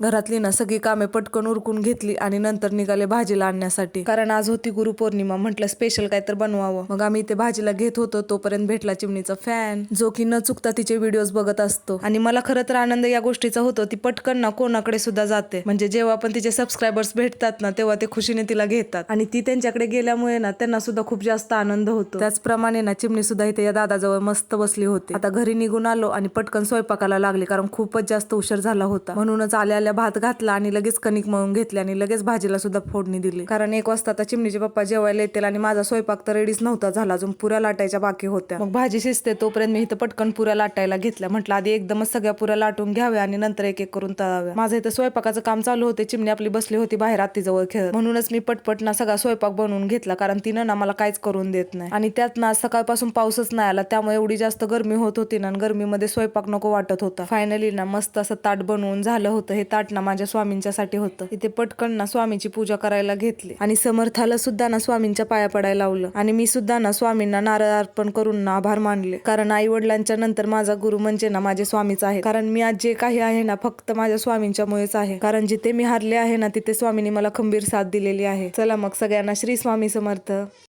घरातली ना सगळी कामे पटकन उरकून घेतली आणि नंतर निघाले भाजीला आणण्यासाठी. कारण आज होती गुरुपौर्णिमा म्हटलं स्पेशल काय तर बनवावं. मग आम्ही इथे भाजीला घेत होतो तोपर्यंत भेटला चिमणीचा फॅन जो की न चुकता तिचे व्हिडिओज बघत असतो. आणि मला खरं तर आनंद या गोष्टीचा होतो ती पटकन ना कोणाकडे सुद्धा जाते. म्हणजे जेव्हा पण तिचे सबस्क्रायबर्स भेटतात ना तेव्हा ते खुशीने तिला घेतात. आणि ती त्यांच्याकडे गेल्यामुळे ना त्यांना सुद्धा खूप जास्त आनंद होतो. त्याचप्रमाणे ना चिमणी सुद्धा इथे या दादाजवळ मस्त बसली होती. आता घरी निघून आलो आणि पटकन स्वयंपाकाला लागली कारण खूपच जास्त उशीर झाला होता. म्हणूनच आल्या आल्या भात घातला आणि लगेच कणिक मळून घेतली आणि लगेच भाजीला सुद्धा फोडणी दिली. कारण एक वाजता आता चिमणीचे पप्पा जेवायला येतील आणि माझा स्वयंपाक तर रेडीच नव्हता झाला अजून पुऱ्या लाटायच्या बाकी होत्या. मग भाजी शिजते तोपर्यंत मी इथं पटकन पुऱ्या लाटायला घेतल्या. म्हटलं आधी एकदमच सगळ्या पुऱ्या लाटून घ्याव्या आणि नंतर एक एक करून तळाव्या. माझं इथं स्वयंपाकाचं काम चालू होते. चिमणी आपली बसली होती बाहेर आत्तीजवळ खेळत. म्हणूनच मी पटपट ना सगळा स्वयंपाक बनवून घेतला कारण तिनं ना मला काहीच करून देत नाही. आणि त्यात ना सकाळपासून पाऊसच नाही आला त्यामुळे एवढी जास्त गरमी होत होती ना आणि गरमीमध्ये स्वयंपाक नको वाटत होता. फायनली ना मस्त असं ताट बनवून झालं होतं. हे ताट ना माझ्या स्वामींच्यासाठी होतं. इथे पटकन ना स्वामीची पूजा करायला घेतली. आणि समर्थाला सुद्धा ना स्वामींच्या पाया पडायला लावलं. आणि मी सुद्धा ना स्वामींना नारळ अर्पण करून ना आभार मानले. कारण आई वडिलांच्या नंतर माझा गुरु म्हणजे ना माझे स्वामीच आहे. कारण मी आज जे काही आहे ना फक्त माझ्या स्वामींच्यामुळेच आहे. कारण जिथे मी हारले आहे ना तिथे स्वामींनी मला खंबीर साथ दिलेली आहे. चला मग सगळ्यांना श्री स्वामी समर्थ.